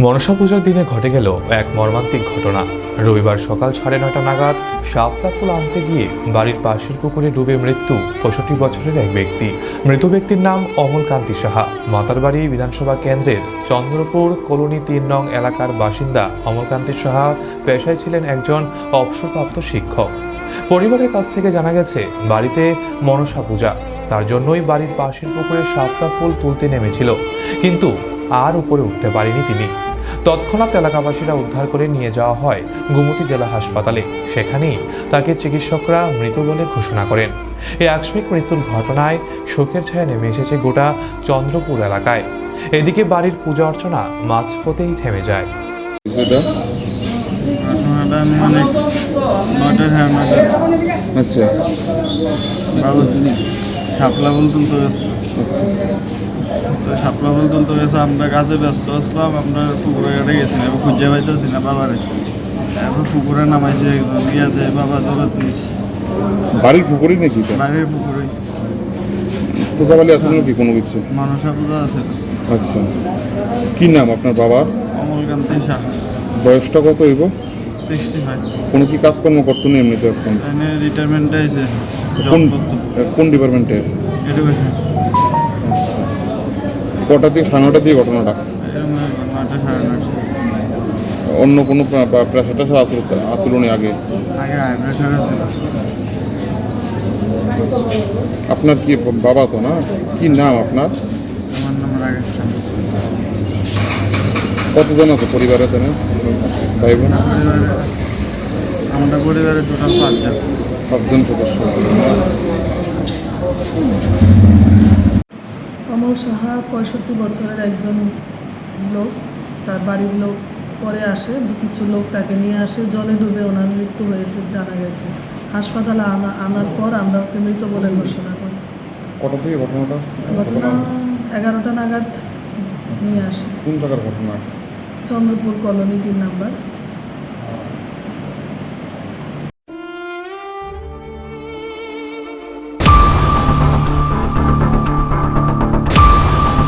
মনসা পূজার দিনে ঘটে গেল এক মর্মান্তিক ঘটনা। রবিবার সকাল সাড়ে নয়টা নাগাদ শাপলা ফুল আনতে গিয়ে বাড়ির পাশের পুকুরে ডুবে মৃত্যু পঁয়ষট্টি বছরের এক ব্যক্তি। মৃত ব্যক্তির নাম অমলকান্তি সাহা। মাতারবাড়ি বিধানসভা কেন্দ্রের চন্দ্রপুর কলোনি তিন নং এলাকার বাসিন্দা অমলকান্তি সাহা পেশায় ছিলেন একজন অবসরপ্রাপ্ত শিক্ষক। পরিবারের কাছ থেকে জানা গেছে, বাড়িতে মনসা পূজা। তার জন্যই বাড়ির পাশের পুকুরে শাপলা ফুল তুলতে নেমেছিল। কিন্তু আর উপরে উঠতে পারেনি তিনি। তৎক্ষণাৎ এলাকাবাসীরা উদ্ধার করে নিয়ে যাওয়া হয় গুমতি জেলা হাসপাতালে। সেখানেই তাকে চিকিৎসকরা মৃত বলে ঘোষণা করেন। এই আকস্মিক মৃত্যুর ঘটনায় শোকের ছায়া নেমে এসেছে গোটা চন্দ্রপুর এলাকায়। এদিকে বাড়ির পূজা অর্চনা মাঝপথেই থেমে যায়। আচ্ছা। বাবু শাপলা আচ্ছা। তো শাপলা বল তুলতে গেছে আমরা কাজে ব্যস্ত আসলাম আমরা পুকুরে ঘাটে গেছি না খুঁজে পাইতেছি না বাবারে। এবার পুকুরে নামাইছে একজন গিয়া যায় বাবা জলে তুলিস বাড়ির পুকুরই নাকি বাইরের পুকুরে তো সকালে আসলে কি কোনো কিছু? মনসা পূজা আছে। আচ্ছা। কি নাম আপনার বাবার? অমলকান্তি শাহ। বয়সটা কত হইব? কোনো কি কাজকর্ম করতো না এমনিতে এখন? রিটায়ারমেন্টে আইছে কোন কোন ডিপার্টমেন্টে এডুকেশন কটা থেকে সাড়ে নটা দিয়ে ঘটনাটা? অন্য কোনো প্রেশার টেশার আসল আসল উনি আগে? আপনার কি বাবা তো না? কি নাম আপনার? কতজন আছে পরিবারে তেনে ভাই বোন আমাদের পরিবারে টোটাল পাঁচজন পাঁচজন সদস্য আছে। সাহা পঁয়ষট্টি বছরের একজন লোক তার বাড়ির লোক পরে আসে কিছু লোক তাকে নিয়ে আসে জলে ডুবে ওনার মৃত্যু হয়েছে জানা গেছে। হাসপাতালে আনা আনার পর আমরা ওকে মৃত বলে ঘোষণা করি। কটা থেকে ঘটনাটা? ঘটনা এগারোটা নাগাদ নিয়ে আসে। কোন জায়গার ঘটনা? চন্দ্রপুর কলোনি তিন নাম্বার।